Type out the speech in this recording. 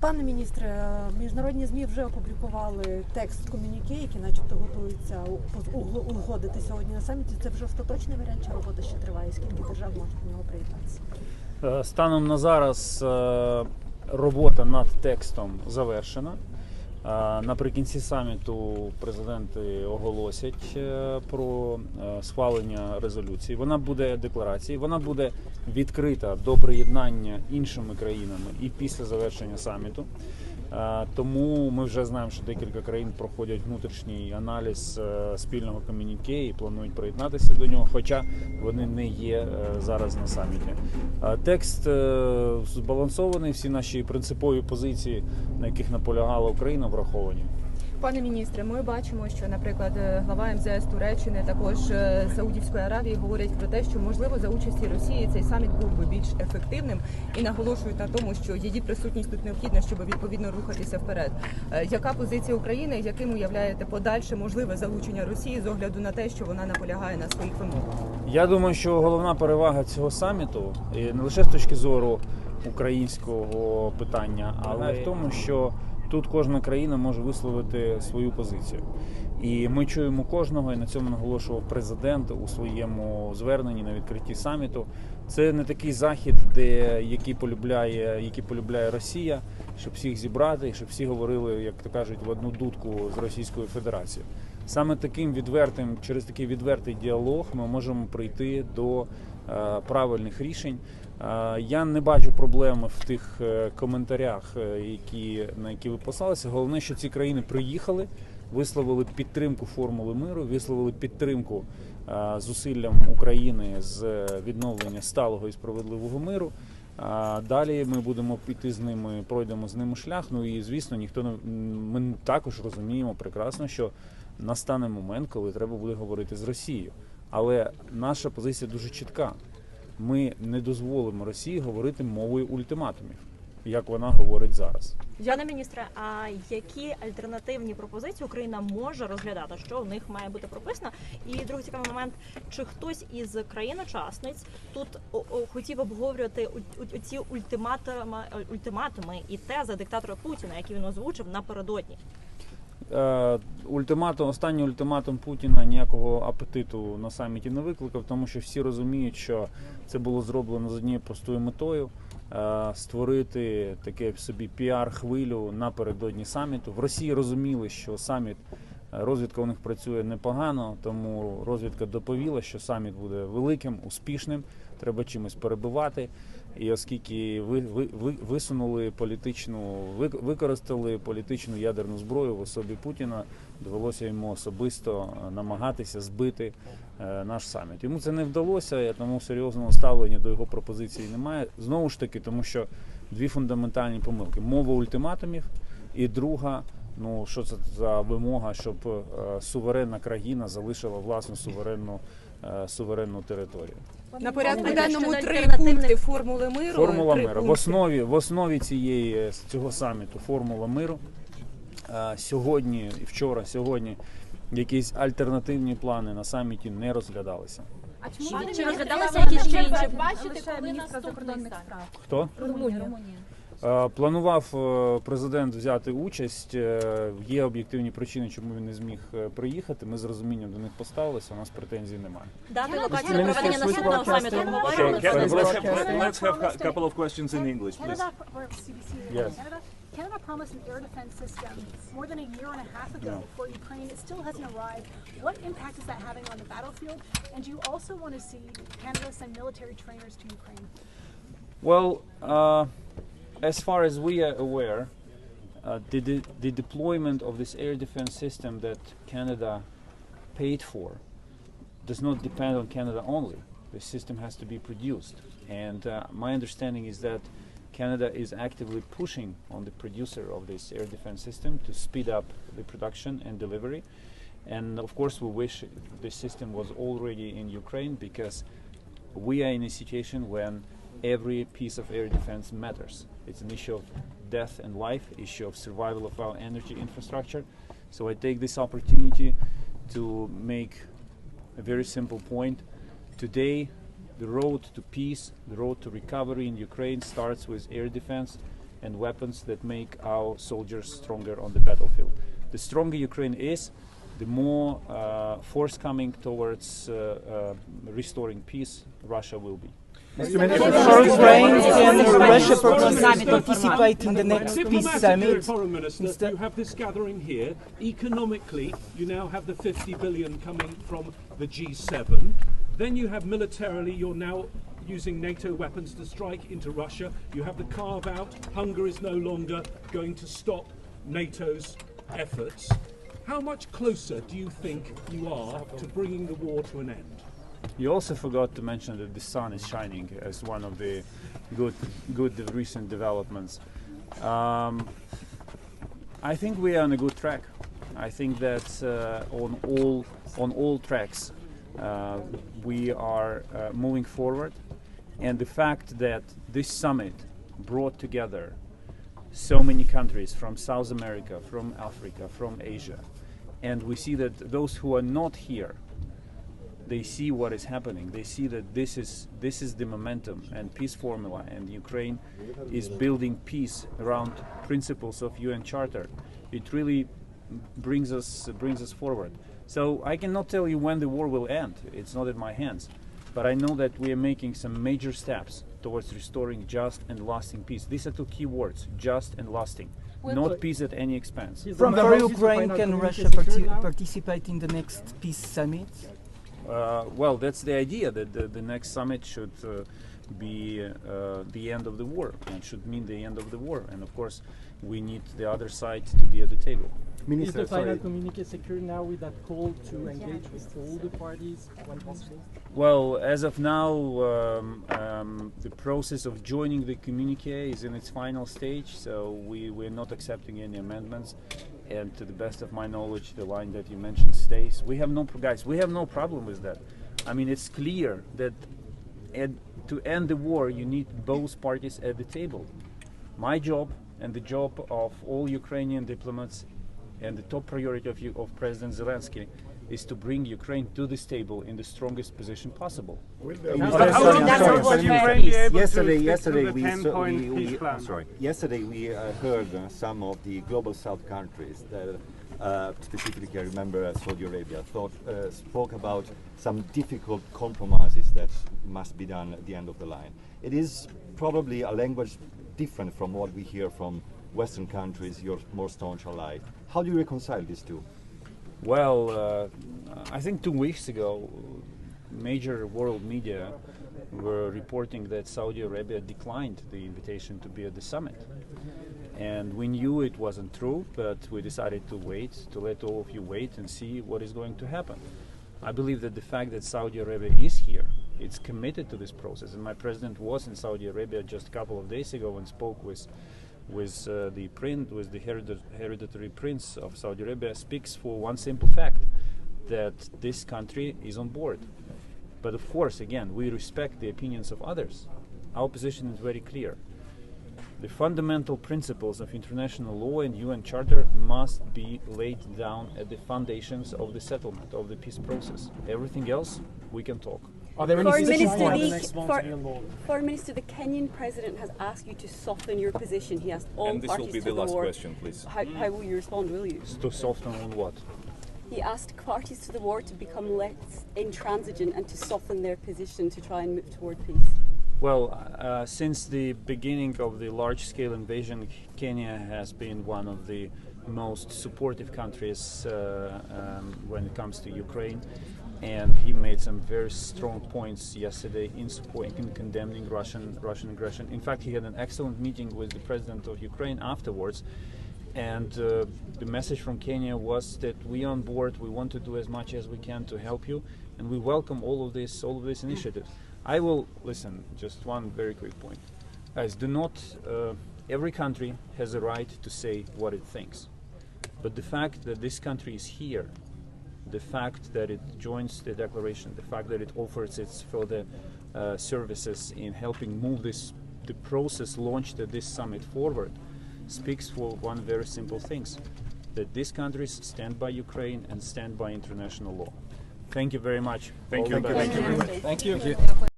Пане міністре, міжнародні змі вже опублікували текст комюніке, який начебто готується у- у- узгодити сьогодні на саміті. Це вже остаточний варіант, чи робота ще триває? Скільки держав можуть до нього приєднатися? Е, Станом на зараз е, робота над текстом завершена. Е, Наприкінці саміту президенти оголосять е, про е, схвалення резолюції. Вона буде декларацією, вона буде відкрита до приєднання іншими країнами і після завершення саміту. Е, Тому ми вже знаємо, що декілька країн проходять внутрішній аналіз е, спільного комюніке і планують приєднатися до нього, хоча вони не є е, зараз на саміті. Текст збалансований, всі наші принципові позиції, на яких наполягала Україна, враховані. Пане міністре, ми бачимо, що, наприклад, е, глава МЗС Туреччини, також е, Саудівської Аравії говорять про те, що можливо за участі Росії цей саміт був би більш ефективним і наголошують на тому, що її присутність тут необхідна, щоб відповідно рухатися вперед. Е, Яка позиція України, яким уявляєте подальше можливе залучення Росії з огляду на те, що вона наполягає на своїх вимогах? Я думаю, що головна перевага цього саміту не лише з точки зору українського питання, але в тому, що тут кожна країна може висловити свою позицію. І ми чуємо кожного, і на цьому наголошував президент у своєму зверненні на відкритті саміту. Це не такий захід, де який полюбляє, який полюбляє Росія, щоб всіх зібрати, щоб всі говорили, як то кажуть, в одну дудку з Російською Федерацією. Саме таким відвертим, через такий відвертий діалог ми можемо прийти до е, правильних рішень. Е, я не бачу проблеми в тих е, коментарях, е, які, на які ви послалися. Головне, що ці країни приїхали, висловили підтримку формули миру, висловили підтримку зусиллям України з відновлення сталого і справедливого миру. Далі ми будемо піти з ними, пройдемо з ними шлях. Ну і звісно, ніхто не ми також розуміємо прекрасно, що настане момент, коли треба буде говорити з Росією. Але наша позиція дуже чітка. Ми не дозволимо Росії говорити мовою ультиматумів, як вона говорить зараз. Пане міністре, а які альтернативні пропозиції Україна може розглядати? Що в них має бути прописано? І другий цікавий момент: чи хтось із країн-учасниць тут хотів обговорювати ці ультиматуми, ультиматуми і тези диктатора Путіна, які він озвучив напередодні? Е, ультиматум, останній ультиматум Путіна ніякого апетиту на саміті не викликав, тому що всі розуміють, що це було зроблено з однією простою метою е, створити таке собі піар-хвилю напередодні саміту. В Росії розуміли, що саміт е, розвідка у них працює непогано, тому розвідка доповіла, що саміт буде великим, успішним. Треба чимось перебивати. І оскільки ви, ви, ви висунули політичну, ви, використали політичну ядерну зброю в особі Путіна, довелося йому особисто е, намагатися збити е, наш саміт. Йому це не вдалося, і тому серйозного ставлення до його пропозиції немає. Знову ж таки, тому що дві фундаментальні помилки: мова ультиматумів, і друга. Ну що це за вимога, щоб е, суверенна країна залишила власну суверенну е, суверенну територію. На порядку денному три пункти формули миру. Формула три миру. В пункти. основі, в основі цієї е, цього саміту формула миру. Сьогодні і вчора, сьогодні якісь альтернативні плани на саміті не розглядалися. А чому Чи- розглядалися якісь ще інші? бачите, коли міністра наступний закордонних саміт? справ. Хто? Румунія. Румунія. Е, Планував е, президент взяти участь. Е, Є об'єктивні причини, чому він не зміг е, приїхати. Ми з розумінням до них поставилися. У нас претензій немає. Дати локацію проведення наступного саміту обговорювали Let's have, a couple of questions in English, please. Yes. Canada, Canada promised an air defense system more than a year and a half ago No. for Ukraine. It still hasn't arrived. What impact is that having on the battlefield? And do you also want to see Canada send military trainers to Ukraine? Well, uh, as far as we are aware, uh, the, the, the deployment of this air defense system that Canada paid for does not depend on Canada only. The system has to be produced. And uh, my understanding is that Canada is actively pushing on the producer of this air defense system to speed up the production and delivery. And of course, we wish this system was already in Ukraine because we are in a situation when every piece of air defense matters. It's an issue of death and life, issue of survival of our energy infrastructure. So I take this opportunity to make a very simple point. Today, the road to peace, the road to recovery in Ukraine starts with air defense. and weapons that make our soldiers stronger on the battlefield. The stronger Ukraine is, the more uh, forthcoming towards uh, uh, restoring peace Russia will be. For Ukraine, can Russia partic- participate in the next peace summit? Foreign Minister, Instead- you have this gathering here. Economically, you now have the 50 billion coming from the G7. Then you have militarily, you're now using NATO weapons to strike into Russia. You have the carve out. Hunger is no longer going to stop NATO's efforts. How much closer do you think you are to bringing the war to an end? You also forgot to mention that the sun is shining as one of the good, good recent developments. Um, I think we are on a good track. I think that uh, on all on all tracks uh, we are uh, moving forward, and the fact that this summit brought together so many countries from South America, from Africa, from Asia, and we see that those who are not here they see what is happening. They see that this is this is the momentum and peace formula, and Ukraine is building peace around principles of UN Charter. It really brings us brings us forward. So I cannot tell you when the war will end. It's not in my hands, but I know that we are making some major steps towards restoring just and lasting peace. These are two key words: just and lasting. Not peace at any expense. From for Ukraine, can Russia parti- participate in the next peace summit? Uh, well, that's the idea that the, the next summit should uh, be uh, the end of the war and should mean the end of the war. And of course, we need the other side to be at the table. Is the final communique secure now with that call to engage with all the parties when possible? Well, as of now, um, um, the process of joining the communique is in its final stage, so we, we're not accepting any amendments. And to the best of my knowledge, the line that you mentioned stays. We have no, guys, we have no problem with that. I mean, it's clear that at, to end the war, you need both parties at the table. My job and the job of all Ukrainian diplomats and the top priority of, you, of President Zelensky is to bring Ukraine to this table in the strongest position possible. Yesterday, yesterday we, saw, we, we uh, sorry. Yesterday we uh, heard uh, some of the global South countries that, uh, specifically I remember uh, Saudi Arabia, thought uh, spoke about some difficult compromises that must be done at the end of the line. It is probably a language different from what we hear from Western countries, your more staunch ally. How do you reconcile these two? Well, uh, I think two weeks ago, major world media were reporting that Saudi Arabia declined the invitation to be at the summit. And we knew it wasn't true, but we decided to wait, to let all of you wait and see what is going to happen. I believe that the fact that Saudi Arabia is here, it's committed to this process. And my president was in Saudi Arabia just a couple of days ago and spoke with with uh, the print, with the heredit- hereditary prince of Saudi Arabia, speaks for one simple fact that this country is on board. But of course, again, we respect the opinions of others. Our position is very clear. The fundamental principles of international law and UN Charter must be laid down at the foundations of the settlement of the peace process. Everything else, we can talk. Are there any Foreign Minister, the- the next month for- to be involved? Foreign Minister, the Kenyan president has asked you to soften your position. He asked all And this will parties be to the the last war. question, please. How, how will you respond? Will you? To soften on what? He asked parties to the war to become less intransigent and to soften their position to try and move toward peace. Well, uh, since the beginning of the large scale invasion, Kenya has been one of the most supportive countries uh, um, when it comes to Ukraine. And he made some very strong points yesterday in supporting in condemning Russian Russian aggression. In fact, he had an excellent meeting with the president of Ukraine afterwards. And uh, the message from Kenya was that we on board. We want to do as much as we can to help you, and we welcome all of this, all of these initiatives. I will listen. Just one very quick point, guys. Do not. Uh, every country has a right to say what it thinks, but the fact that this country is here, the fact that it joins the declaration, the fact that it offers its further uh, services in helping move this the process launched at this summit forward, speaks for one very simple thing: that these countries stand by Ukraine and stand by international law. Thank you very much. Thank All you. the best. Thank you very much. Thank you.